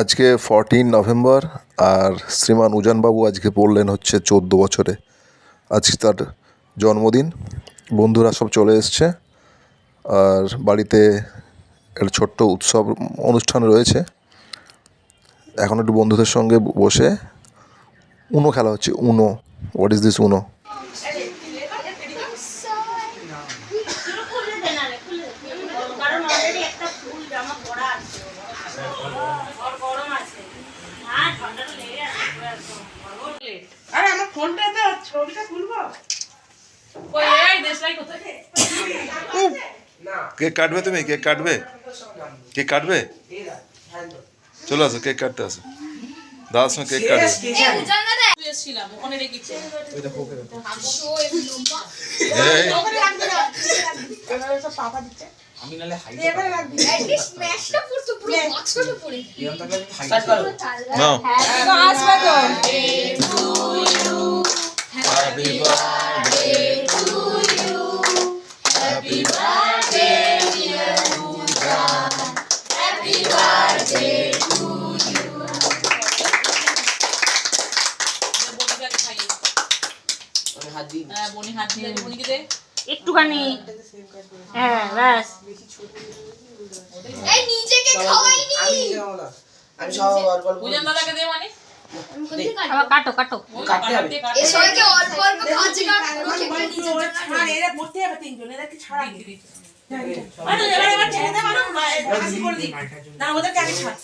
আজকে fourteen November আর শ্রীমান উজানবাবু আজকে পড়লেন হচ্ছে চোদ্দ বছরে। আজকে তার জন্মদিন। বন্ধুরা সব চলে এসছে। আর বাড়িতে একটা ছোট্ট উৎসব অনুষ্ঠান রয়েছে। এখন একটু বন্ধুদের সঙ্গে বসে উনো খেলা হচ্ছে, UNO. What is this UNO? কারণ অলরেডি ওর গরম আছে হ্যাঁ ঠান্ডাটা লেগে আছে পুরো একদম। আরে আমার ছবিটা তুলবো? কই এই দেশলাই কোথায়? কেক কাটবে তুমি? কেক কাটবে? কেক কাটবে? চলে আসো কেক কাটতে আসো। দাদার সঙ্গে কেক কাটবে? আমি এরকম থাকলে হাই আসবে তো। দিই। না ওদেরকে আগে ছাড়।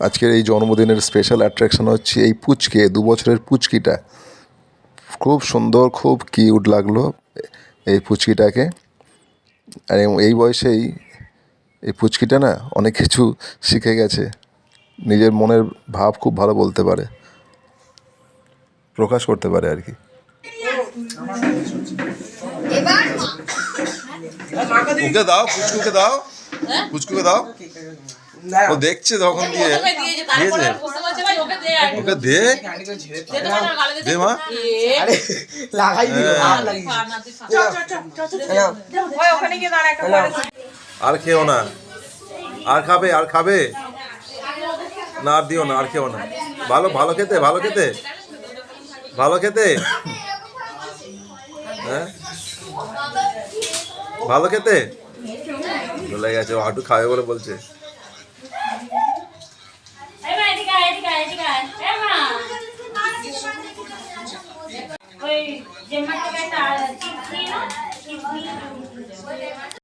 আজকের এই জন্মদিনের স্পেশাল অ্যাট্রাকশন হচ্ছে এই পুচকে দু বছরের পুচকিটা। খুব সুন্দর খুব কিউট লাগল এই পুচকিটাকে। আর এই- বয়সেই এই পুচকিটা না অনেক কিছু শিখে গেছে। নিজের মনের ভাব খুব ভালো বলতে পারে। প্রকাশ করতে পারে আর কি। ওকে দাও পুচকুকে দাও। পুচকুকে দাও। ও দেখছে তখন দিয়ে দিয়েছে ওকে দে। আর দে মা। লাগাই আর খেও না। আর খাবে আর খাবে। না আর দিও না আর খেও না। ভালো ভালো খেতে ভালো খেতে। ভালো খেতে। হ্যাঁ? ভালো খেতে? চলে গেছে ও হাঁটু খাবে বলে বলছে এই মা এদিকে আয়, এদিকে আয়, এদিকে আয়। এই মা। ওই জেম্মার থেকে একটা